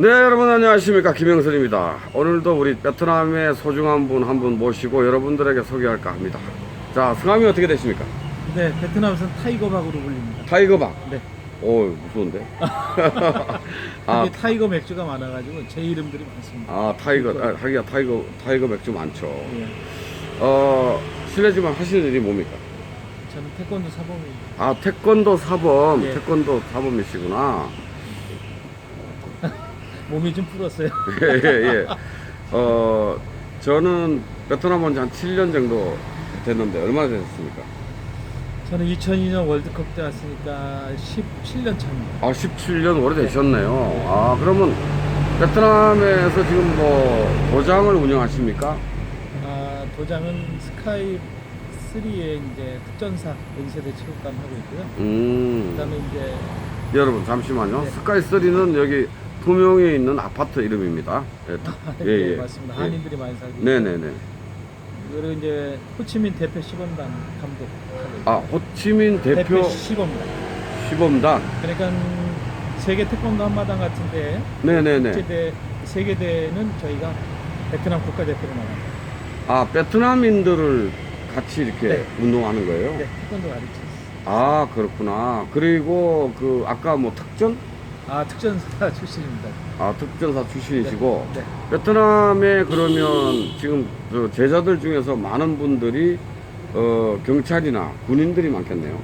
네 여러분 안녕하십니까 김영선입니다 오늘도 우리 베트남의 소중한 분 한 분 모시고 여러분들에게 소개할까 합니다 자 성함이 어떻게 되십니까? 네, 베트남에서는 타이거박으로 불립니다. 타이거박 네. 오 무서운데 아, 타이거 맥주가 많아가지고 제 이름들이 많습니다. 아 타이거 아, 하기가 타이거 타이거 맥주 많죠 예, 어 실례지만 하시는 일이 뭡니까? 저는 태권도 사범입니다. 아 태권도 사범 예. 태권도 사범이시구나 몸이 좀 불었어요. 예예 어 저는 베트남 온 지 한 7년 정도 됐는데 얼마나 되셨습니까? 저는 2002년 월드컵 때 왔으니까 17년 차입니다. 아 17년 오래되셨네요 아 그러면 베트남에서 지금 뭐 도장을 운영하십니까? 아, 도장은 스카이 3의 이제 특전사 연세대 체육관 하고 있고요. 음 그다음에 이제 여러분 잠시만요 네. 스카이 3는 여기 투명에 있는 아파트 이름입니다 예, 네, 맞습니다. 예. 한인들이 많이 살고 네네네 그리고 이제 호치민 대표 시범단 감독 아 호치민 대표 시범단. 시범단 그러니까 세계 태권도 한마당 같은데 네네네 국제대 세계 대회는 저희가 베트남 국가 대표로 나갑니다. 아 베트남인들을 같이 이렇게 네. 운동하는 거예요? 네, 태권도 가르치습니다 아 그렇구나 그리고 그 아까 뭐 특전? 아 특전사 출신입니다. 아 특전사 출신이시고 네, 베트남에 그러면 지금 저 제자들 중에서 많은 분들이 어, 경찰이나 군인들이 많겠네요.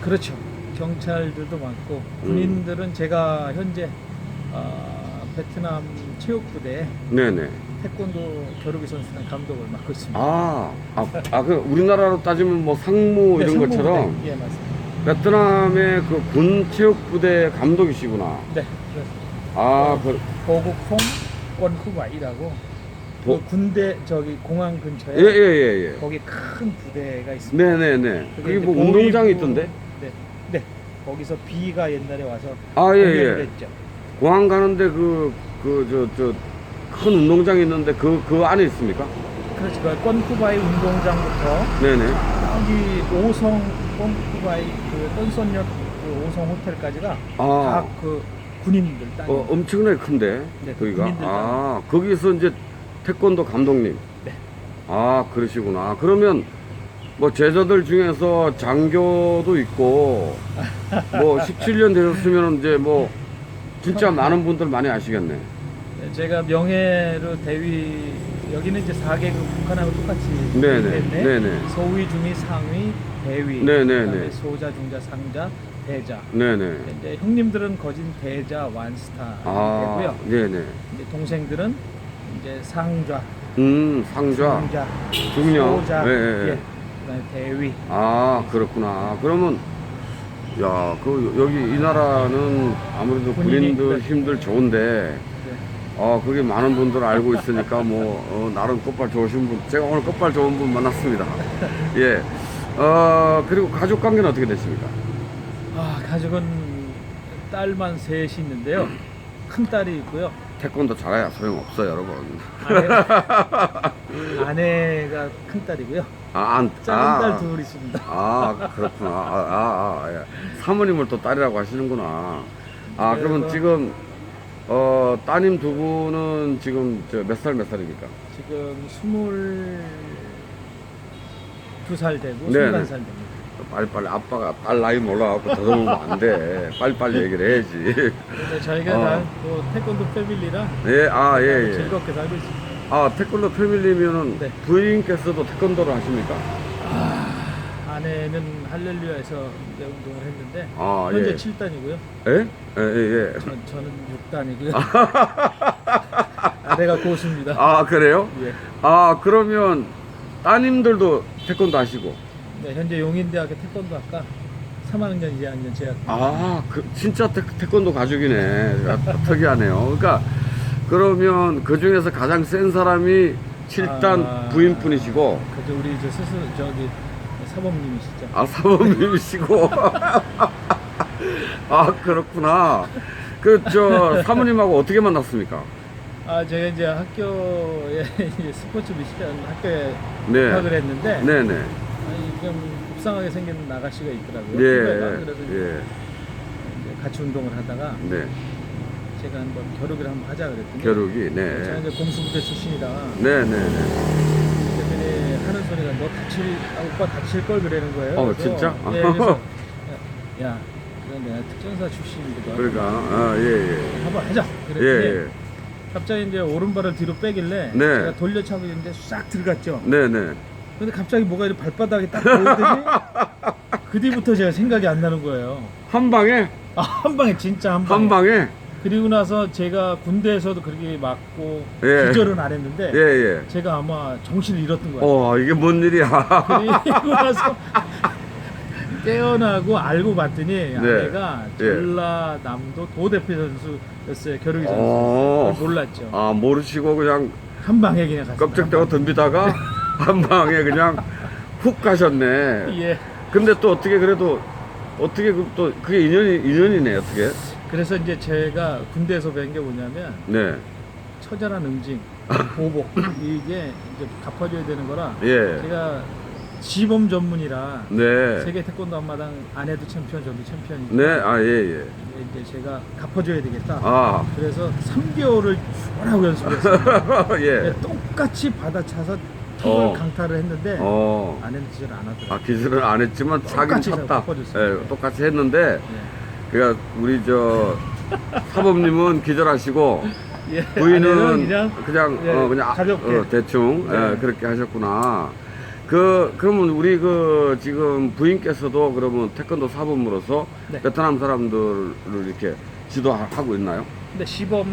그렇죠. 경찰들도 많고 음. 군인들은 제가 현재 어, 베트남 체육부대 네네. 태권도 겨루기 선수단 감독을 맡고 있습니다. 아, 아, 아, 그 우리나라로 따지면 뭐 상무 네, 이런 상무부대. 것처럼 예 맞습니다. 베트남의 그 군 체육부대 감독이시구나. 네, 그렇습니다. 아, 그, 보국퐁 원후바이라고 보- 그 군대 저기 공항 근처에 예, 예, 예, 예. 거기 큰 부대가 있습니다. 네네네. 그게 그게 이제 뭐 보위부- 운동장이 있던데? 네, 네. 거기서 비가 옛날에 와서 아, 예, 공연을 예. 했죠. 공항 가는데 그, 그, 저, 저, 큰 운동장이 있는데 그, 그 안에 있습니까? 그렇지. 그 건쿠바이 운동장부터 네네. 여기 오성 건쿠바이 그 떤선역 그 오성 호텔까지가 아, 다 그 군인들 땅. 어, 엄청나게 큰데, 네, 거기가. 아, 거기서 이제 태권도 감독님. 네. 아, 그러시구나. 그러면 뭐 제자들 중에서 장교도 있고, 뭐 17년 되셨으면 이제 뭐 진짜 많은 분들 많이 아시겠네. 네, 제가 명예로 대위 여기는 이제 4개국 북한하고 똑같이 네네, 네네. 소위 중위 상위 대위 네네네. 소자 중자 상자 대자 네네. 이제 형님들은 거진 대자 완스타 아, 되고요. 네네. 이제 동생들은 이제 상좌, 음, 상좌, 중자, 중령. 소자, 예, 예, 예. 그다음에 대위. 아, 그렇구나. 그러면, 야, 그, 여기 이 나라는 아무래도 군인들 네. 힘들 좋은데, 네. 어, 그게 많은 분들 알고 있으니까 뭐, 어, 나름 끝발 좋으신 분, 제가 오늘 끝발 좋은 분 만났습니다. 예. 어, 그리고 가족 관계는 어떻게 되십니까? 아 가족은 딸만 셋이 있는데요. 큰 딸이 있고요. 태권도 잘해야 소용없어요, 여러분. 아내, 아내가 큰 딸이고요. 아, 안, 작은 아, 딸둘 있습니다. 아, 그렇구나. 아, 아, 아, 예. 사모님을 또 딸이라고 하시는구나. 아, 그러면 그래서- 지금, 어, 따님 두 분은 지금 저몇살 몇 살입니까? 지금 스물 두 살 되고 네네. 스물한 살 됩니다. 빨리빨리 아빠가 딸 나이 몰라갖고 더듬으면 안 돼. 빨리빨리 얘기를 해야지. 근데 저희가 어. 다또 태권도 패밀리라 예, 아, 예, 예. 즐겁게 살고 있습니다. 아, 태권도 패밀리면은 네. 부인께서도 태권도를 하십니까? 아내는 할렐루야에서 이제 운동을 했는데 아, 현재 예. 7단이고요. 예? 예, 예, 예. 전, 저는 6단이고요. 아내가 고수입니다. 아, 그래요? 예. 아, 그러면 따님들도 태권도 하시고. 네, 현재 용인대학교 태권도학과 3학년 2학년 재학. 아, 그, 진짜 태, 태권도 가족이네. 아, 특이하네요. 그러니까, 그러면 그 중에서 가장 센 사람이 7단 아. 부인분이시고, 그저 우리 저 스스 저기 사범님이시죠. 아, 사모님이시고. 아, 그렇구나. 그, 저, 사모님하고 어떻게 만났습니까? 아 제가 이제 학교에 이제 스포츠 미션 학교에 네. 입학을 했는데 네네. 아니, 좀 곱상하게 생긴 아가씨가 있더라고요. 예, 후배가. 그래서 이제 예, 이제 같이 운동을 하다가 네. 제가 한번 겨루기를 한번 하자 그랬더니 겨루기. 제가 네. 이제 공수부대 출신이다가 네, 네, 네. 대표님이 하는 소리가 너 다칠 아, 오빠 다칠 걸 그러는 거예요. 어, 그래서, 진짜? 예, 그래서 야, 야 그건 내가 특전사 출신이거든. 그러니까 아, 예, 예. 한번 하자. 예, 그랬더니 예. 갑자기 이제 오른발을 뒤로 빼길래 네. 제가 돌려차고 있는데 싹 들어갔죠. 네, 네. 근데 갑자기 뭐가 이렇게 발바닥에 딱 보이더니 그 뒤부터 제가 생각이 안 나는 거예요. 한 방에 아, 한 방에 진짜 한 방에. 한 방에 그리고 나서 제가 군대에서도 그렇게 맞고 예. 기절은 안 했는데 예, 예. 제가 아마 정신을 잃었던 거예요. 어, 이게 뭔 일이야? 그리고 나서 깨어나고 알고 봤더니 아내가 예. 전라남도 도대표 선수였어요. 겨루기 선수. 어. 그걸 몰랐죠. 아, 모르시고 그냥 한 방에 그냥 갔어요. 껍질대고 덤비다가 한 방에 그냥 훅 가셨네. 예. 근데 또 어떻게 그래도 어떻게 그 또 그게 인연이 인연이네 어떻게? 그래서 이제 제가 군대에서 배운 게 뭐냐면 네. 처절한 응징, 보복 이게 이제 갚아줘야 되는 거라 예. 제가 지범 전문이라 네. 세계 태권도 한마당 아내도 챔피언 저도 챔피언이고 네. 아, 예, 예. 이제 제가 갚아줘야 되겠다. 아. 그래서 3개월을 하라고 연습했어요. 예. 똑같이 받아차서 턱을 어. 강타를 했는데 어. 아내는 기절 안 하더라고요. 아, 기술은 안 했지만 똑같이 찼다. 바꿔줬어요. 예, 똑같이 했는데 예. 그러니까 우리 저 사범님은 기절하시고 예, 부인은 아내는 그냥 그냥 예, 어 그냥 아- 가볍게. 어, 대충 네. 예, 그렇게 하셨구나. 그 그러면 우리 그 지금 부인께서도 그러면 태권도 사범으로서 네. 베트남 사람들을 이렇게 지도하고 있나요? 근데 시범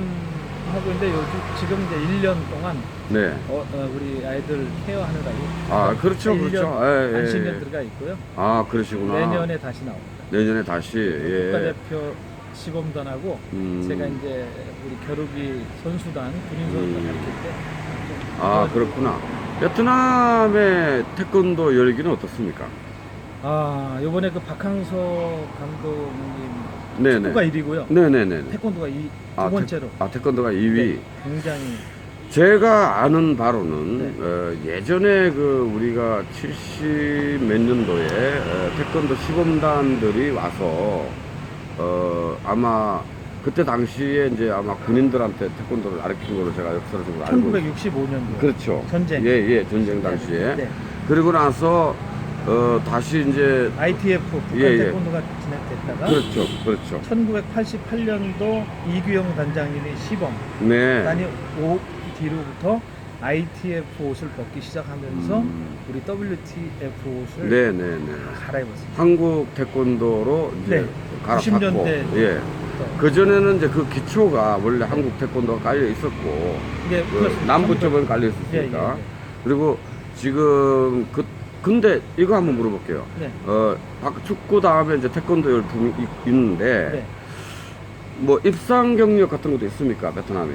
하고 있는데 요즘 지금 이제 1년 동안 네. 어, 어, 우리 아이들 케어하느라고 아 그렇죠, 1년 그렇죠. 예, 예, 안식년 예. 들어가 있고요. 아 그러시구나. 내년에 다시 나옵니다. 내년에 다시 예. 국가대표 시범단하고 음. 제가 이제 우리 겨루기 선수단 군인 선수단 음. 가르칠 때 아 그렇구나. 베트남의 태권도 열기는 어떻습니까? 아 요번에 그 박항서 감독님 네네. 축구가 1위고요. 네네네. 태권도가 2, 두 아, 번째로 태, 아 태권도가 2위. 네, 굉장히 제가 아는 바로는 네. 어, 예전에 그 우리가 70 몇 년도에 어, 태권도 시범단들이 와서 어, 아마 그때 당시에 이제 아마 군인들한테 태권도를 가르친 걸로 제가 역사적으로 알고 있어요. 1965년도 그렇죠. 전쟁. 예, 예, 전쟁 당시에. 네. 그리고 나서 어, 다시 이제 ITF 북한 예, 예. 태권도가 진행됐다가 그렇죠, 그렇죠. 1988년도 이규영 단장님이 시범 네. 오 뒤로부터 ITF 옷을 벗기 시작하면서 음. 우리 WTF 옷을 네, 네, 네. 갈아입었습니다. 한국 태권도로 이제 네. 갈아탔고 90년대 예. 그 전에는 이제 그 기초가 원래 한국 태권도가 깔려 있었고 이게 그. 남부 1900 쪽은 깔려 예, 있었으니까 예, 예. 그리고 지금 그 근데 이거 한번 물어볼게요. 네. 어 박- 축구 다음에 이제 태권도 열풍이 있- 있는데 네. 뭐 입상 경력 같은 것도 있습니까 베트남이?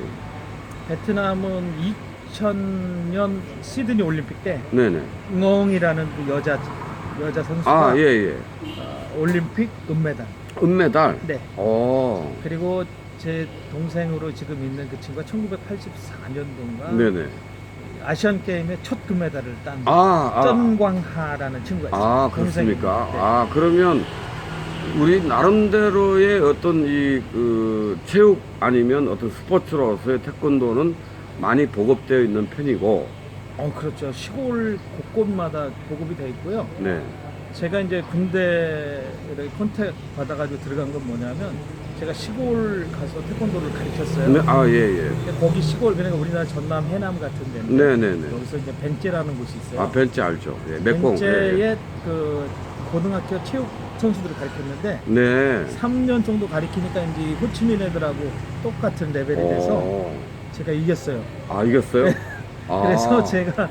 베트남은 2000년 시드니 올림픽 때 네네. 응엉이라는 그 여자 여자 선수가 아 예 예. 어, 올림픽 은메달. 은메달. 네. 어. 그리고 제 동생으로 지금 있는 그 친구가 1984년도인가 네네. 아시안 게임의 첫 금메달을 딴 아, 아. 쩐광하라는 친구가 있어요. 아 동생이. 그렇습니까? 네. 아 그러면 우리 나름대로의 어떤 이 그 체육 아니면 어떤 스포츠로서의 태권도는 많이 보급되어 있는 편이고, 어 그렇죠. 시골 곳곳마다 보급이 돼 있고요. 네, 제가 이제 군대 컨택 받아가지고 들어간 건 뭐냐면 제가 시골 가서 태권도를 가르쳤어요. 네, 아 예, 예, 근데 거기 시골 그러니까 우리나라 전남 해남 같은 데는 네, 네, 네. 여기서 이제 벤제라는 곳이 있어요. 아 벤치 알죠? 예, 맥공. 벤제의 예, 그 고등학교 체육 선수들을 가르쳤는데 네. 3년 정도 가르치니까 이제 이 호치민 애들하고 똑같은 레벨이 돼서 어, 제가 이겼어요. 아 이겼어요? 아. 그래서 제가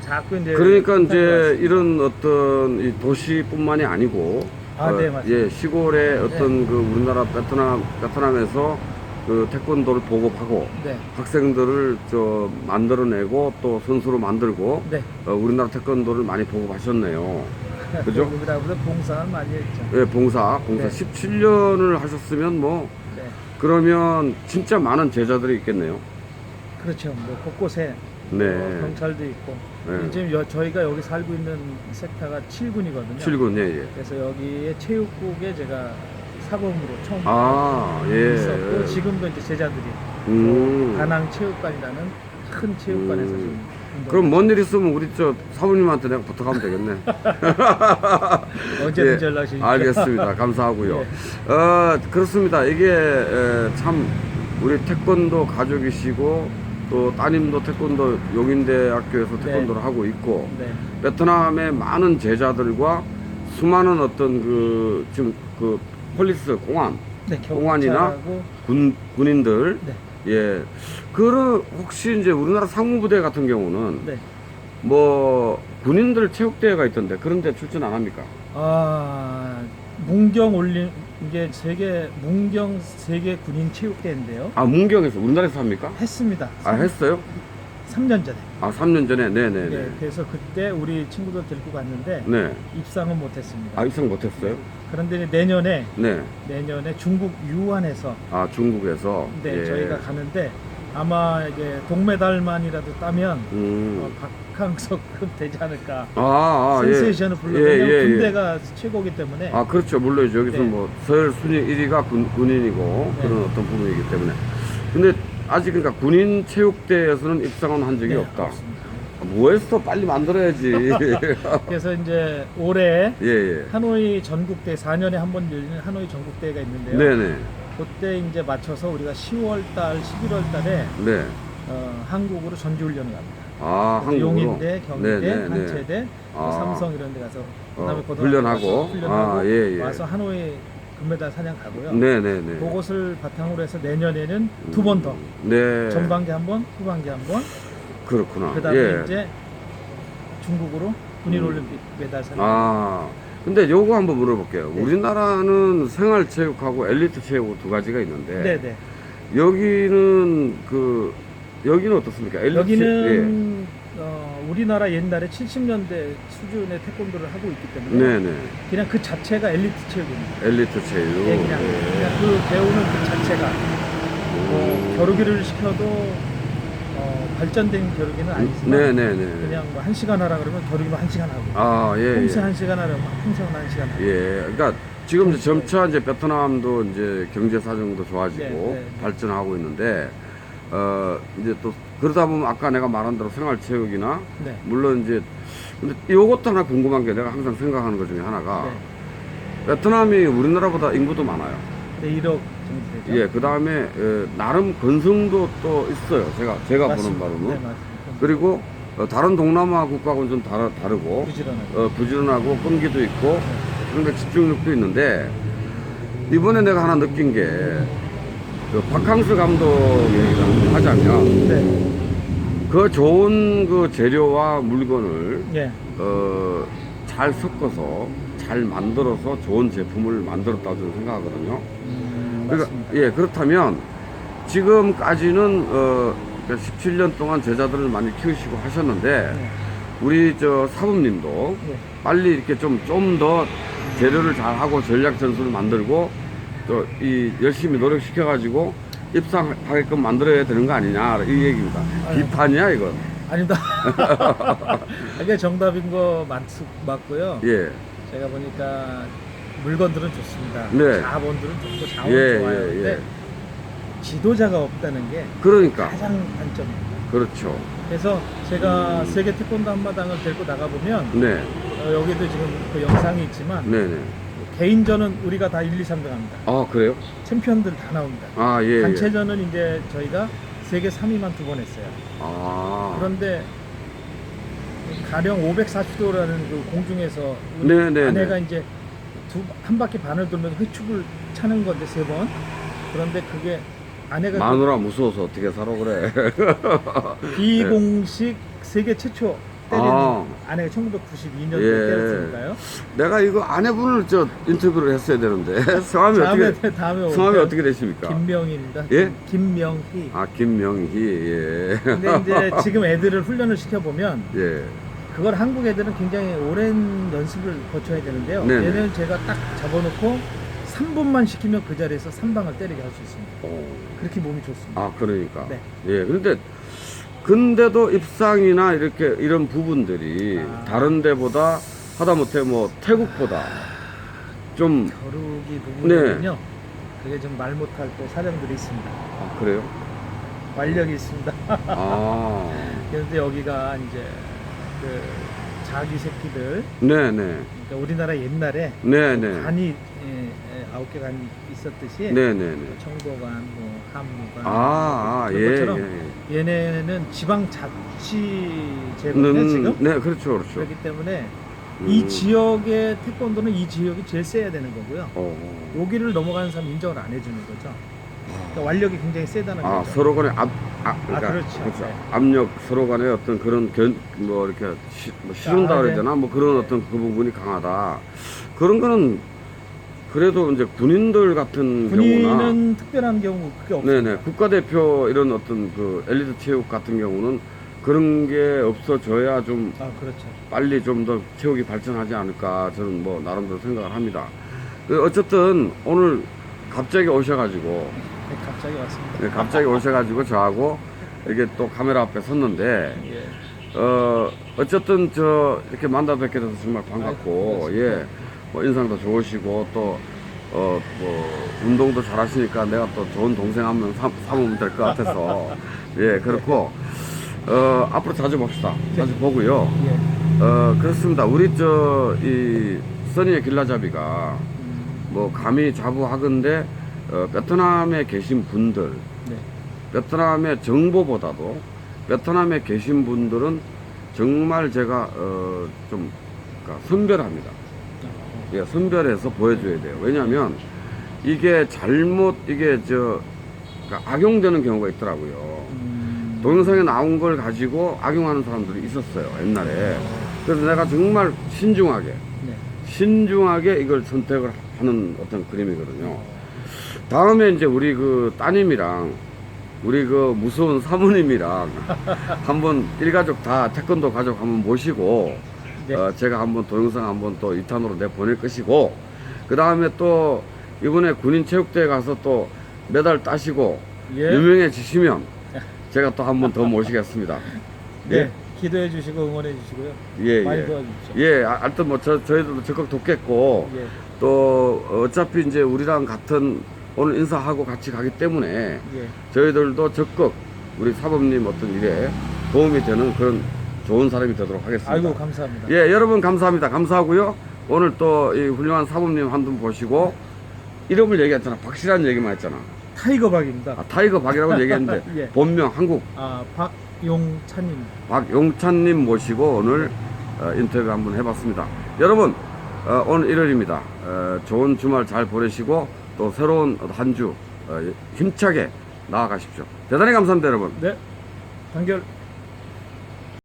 자꾸 이제 그러니까 이제. 이런 어떤 이 도시뿐만이 아니고 아, 네, 맞습니다. 예, 시골의 어떤 그 우리나라 베트남 베트남에서 그 태권도를 보급하고 네, 학생들을 저 만들어내고 또 선수로 만들고 네. 어, 우리나라 태권도를 많이 보급하셨네요. 그죠? 그래 봉사를 많이 했죠. 예, 봉사, 봉사 네. 17년을 하셨으면 뭐 네, 그러면 진짜 많은 제자들이 있겠네요. 그렇죠. 뭐 곳곳에 네. 어, 경찰도 있고 네. 지금 여, 저희가 여기 살고 있는 섹터가 7군이거든요. 7군 예, 예. 그래서 여기에 체육국에 제가 사범으로 처음 아, 예. 있었고 지금도 이제 제자들이 음. 다낭 체육관이라는 큰 체육관에서 음. 지금 그럼 뭔 일 있으면 우리 저 사부님한테 내가 부탁하면 되겠네. 언제든지 예, 연락 주십시오. 알겠습니다. 감사하고요. 예. 어, 그렇습니다. 이게 에, 참 우리 태권도 가족이시고 또 따님도 태권도 용인대학교에서 네. 태권도를 하고 있고 네. 베트남의 많은 제자들과 수많은 어떤 그 지금 그 폴리스 공안 네, 공안이나 군 군인들 네. 예. 그 혹시 이제 우리나라 상무부대 같은 경우는 네. 뭐 군인들 체육대회가 있던데 그런데 출전 안 합니까? 아 문경 올림 이게 세계 문경 세계 군인 체육대회인데요. 아 문경에서 우리나라에서 합니까? 했습니다. 아 했어요? 3년 전에. 아 3년 전에 네네네 네, 그래서 그때 우리 친구들 데리고 갔는데 네. 입상은 못했습니다. 아 입상 못했어요? 그런데 이제 내년에 네. 내년에 중국 유한에서 아 중국에서 네, 예. 저희가 가는데 아마 이게 동메달만이라도 따면 음. 어, 박항석급 되지 않을까. 아, 아 예. 센세이션을 불러 예, 왜냐면 예, 예. 군대가 최고기 때문에 아 그렇죠 물론이죠 여기서 네. 뭐 서열 순위 1위가 군, 군인이고 네. 그런 어떤 부분이기 때문에 근데 아직 그러니까 군인 체육대회에서는 입상은 한 적이 네, 없다 없습니다. 뭐했어 빨리 만들어야지 그래서 이제 올해 예 예 하노이 전국대 4년에 한 번 열리는 하노이 전국대회가 있는데요. 네네 그때 이제 맞춰서 우리가 10월 달, 11월 달에 네. 어, 한국으로 전지훈련을 갑니다. 아 한국으로 용인대, 경희대. 한체대, 아. 삼성 이런 데 가서 어, 그다음에 고등학교 훈련하고 훈련하고 아, 예, 예. 와서 하노이 금메달 사냥 가고요. 네네네 그것을 바탕으로 해서 내년에는 두 번 더. 네 전반기 한 번, 후반기 한 번. 그렇구나 그다음에 예. 이제 중국으로 군인 음. 올림픽 메달 사냥. 아 근데 요거 한번 물어볼게요 네. 우리나라는 생활 체육하고 엘리트 체육 두 가지가 있는데 네, 네. 여기는 그 여기는 어떻습니까 엘리트 여기는 어, 우리나라 옛날에 70년대 수준의 태권도를 하고 있기 예. 때문에 네네. 그냥 그 자체가 엘리트 체육입니다. 엘리트 체육. 예, 그냥, 그냥 그 배우는 그 자체가 뭐 겨루기를 시켜도 어, 발전된 겨루기는 아니지만 네네네. 그냥 뭐 한 시간 하라 그러면 겨루기만 한 시간 하고 아 예 홈세 한 시간 하라면 홈세 한 시간 하고. 예, 그러니까 지금 이제 점차 이제 베트남도 이제 경제 사정도 좋아지고 네, 네, 네. 발전하고 있는데 어 이제 또 그러다 보면 아까 내가 말한 대로 생활체육이나 네. 물론 이제 근데 이것도 하나 궁금한 게 내가 항상 생각하는 것 중에 하나가 네. 베트남이 우리나라보다 인구도 많아요. 네, 1억 정도 되죠. 예, 그 다음에 나름 건성도 또 있어요. 제가 제가 보는 맞습니다. 바로는 네, 맞습니다. 그리고 어, 다른 동남아 국가하고는 좀 다르, 다르고 부지런하고. 어, 부지런하고 끈기도 있고 그런데 집중력도 있는데 이번에 내가 하나 느낀 게 그 박항수 감독 얘기를 좀 하자면 네. 그 좋은 그 재료와 물건을 예. 어, 잘 섞어서 잘 만들어서 좋은 제품을 만들었다고 저는 생각하거든요. 음, 그러니까 맞습니다. 예 그렇다면 지금까지는 어, 17년 동안 제자들을 많이 키우시고 하셨는데 네. 우리 저 사부님도 네. 빨리 이렇게 좀 좀 더 재료를 잘 하고 전략 전술을 만들고 또 이 열심히 노력시켜 가지고 입상하게끔 만들어야 되는 거 아니냐 이 얘기입니다. 아유. 비판이야 이거. 아니다. 이게 정답인 거 맞, 맞고요. 예. 제가 보니까 물건들은 좋습니다. 네. 자본들은 좋고 자원 예, 좋아요. 예, 근데 예. 지도자가 없다는 게 그러니까 가장 단점입니다. 그렇죠. 그래서 제가 세계 태권도 한마당을 데리고 나가보면 네. 어, 여기도 지금 그 영상이 있지만 네 네. 개인전은 우리가 다 1, 2, 3등 합니다. 아 그래요? 챔피언들 다 나옵니다. 아 예. 예. 단체전은 이제 저희가 세계 3위만 두 번 했어요. 아. 그런데 가령 540도라는 그 공중에서 우리 네, 네, 아내가 네. 이제 두 한 바퀴 반을 돌면서 회축을 차는 건데 세 번. 그런데 그게 아내가 마누라 무서워서 어떻게 살아 그래. 그 비공식 세계 최초 때리는 아. 아내가 1992년도에 예. 때렸으니까요. 내가 이거 아내분을 저 인터뷰를 했어야 되는데 성함이 다음에 어떻게 다음에 성함이? 어떻게 되십니까? 김명희입니다. 예? 김명희. 아 김명희 예. 근데 이제 지금 애들을 훈련을 시켜 보면 예. 그걸 한국 애들은 굉장히 오랜 연습을 거쳐야 되는데요. 네네. 얘는 제가 딱 잡아놓고 3분만 시키면 그 자리에서 3방을 때리게 할 수 있습니다. 어. 그렇게 몸이 좋습니다. 아 그러니까. 네. 예. 근데 근데도 입상이나 이렇게 이런 부분들이 아. 다른 데보다 하다못해 뭐 태국보다 좀 겨루기 네. 부분은요. 그게 좀 말 못할 또 사정들이 있습니다. 아, 그래요? 완력이 있습니다. 아, 그런데 여기가 이제 그 자기 새끼들 네네, 그러니까 우리나라 옛날에 네네, 관이 예, 예, 아홉 개 관이 있었듯이 네네네. 청도관, 뭐 함무관 아, 아, 그런 예, 것처럼 예. 얘네는 지방 자치 제도네 는, 지금 네, 그렇죠, 그렇죠. 그렇기 때문에 음. 이 지역의 태권도는 이 지역이 제일 세야 되는 거고요. 어. 여기를 넘어가는 사람 인정을 안 해주는 거죠. 그러니까 완력이 굉장히 세다는 아, 거죠. 서로 간의 압, 아, 그러니까, 그렇죠. 네. 압력, 서로 간의 어떤 그런 견, 뭐, 이렇게, 시, 뭐 실은다 아, 그래야 네. 되나? 뭐 그런 네. 어떤 그 부분이 강하다. 그런 거는, 그래도 이제 군인들 같은 경우나, 군인은 특별한 경우 그게 없어요. 네네, 국가대표 이런 어떤 그 엘리트 체육 같은 경우는 그런 게 없어져야 좀 아 그렇죠. 빨리 좀 더 체육이 발전하지 않을까 저는 뭐 나름대로 생각을 합니다. 그 어쨌든 오늘 갑자기 오셔가지고 네, 갑자기 왔습니다. 네, 갑자기 오셔가지고 저하고 이렇게 또 카메라 앞에 섰는데 예. 어 어쨌든 저 이렇게 만나 뵙게 돼서 정말 반갑고 아이고, 예. 뭐 인상도 좋으시고 또 어 뭐 운동도 잘 하시니까 내가 또 좋은 동생 한 명 삼으면 될 것 같아서. 예 그렇고 어 앞으로 자주 봅시다. 자주 보고요. 예. 어 그렇습니다. 우리 저 이 써니의 길라잡이가 음, 뭐 감히 자부하건대 어, 베트남에 계신 분들 네. 베트남의 정보보다도 베트남에 계신 분들은 정말 제가 어, 좀 그러니까 선별합니다. 어, 예, 선별해서 보여줘야 돼요. 왜냐하면 이게 잘못 이게 저 그러니까 악용되는 경우가 있더라고요. 음, 동영상에 나온 걸 가지고 악용하는 사람들이 있었어요 옛날에. 그래서 내가 정말 신중하게 네. 신중하게 이걸 선택을 하는 어떤 그림이거든요. 다음에 이제 우리 그 따님이랑 우리 그 무서운 사모님이랑 한번 일가족 다 태권도 가족 한번 모시고 네. 어, 제가 한번 동영상 한번 또 2탄으로 내 보낼 것이고 그 다음에 또 이번에 군인 체육대회 가서 또 메달 따시고 예. 유명해지시면 제가 또 한번 더 모시겠습니다. 네. 기도해 주시고 응원해 주시고요. 예, 많이 예. 도와주십시오. 예, 아, 하여튼 뭐 저, 저희들도 적극 돕겠고 예. 또 어차피 이제 우리랑 같은 오늘 인사하고 같이 가기 때문에 예. 저희들도 적극 우리 사범님 어떤 일에 도움이 되는 그런 좋은 사람이 되도록 하겠습니다. 아이고 감사합니다. 예, 여러분 감사합니다. 감사하고요. 오늘 또 이 훌륭한 사범님 한 분 보시고 이름을 얘기했잖아. 박씨라는 얘기만 했잖아. 타이거 박입니다. 아, 타이거 박이라고 얘기했는데 예. 본명 한국 아 박용찬님. 박용찬님 모시고 오늘 어, 인터뷰 한번 해봤습니다. 여러분 어, 오늘 일요일입니다. 어, 좋은 주말 잘 보내시고 또 새로운 한주 어, 힘차게 나아가십시오. 대단히 감사합니다, 여러분. 네. 단결.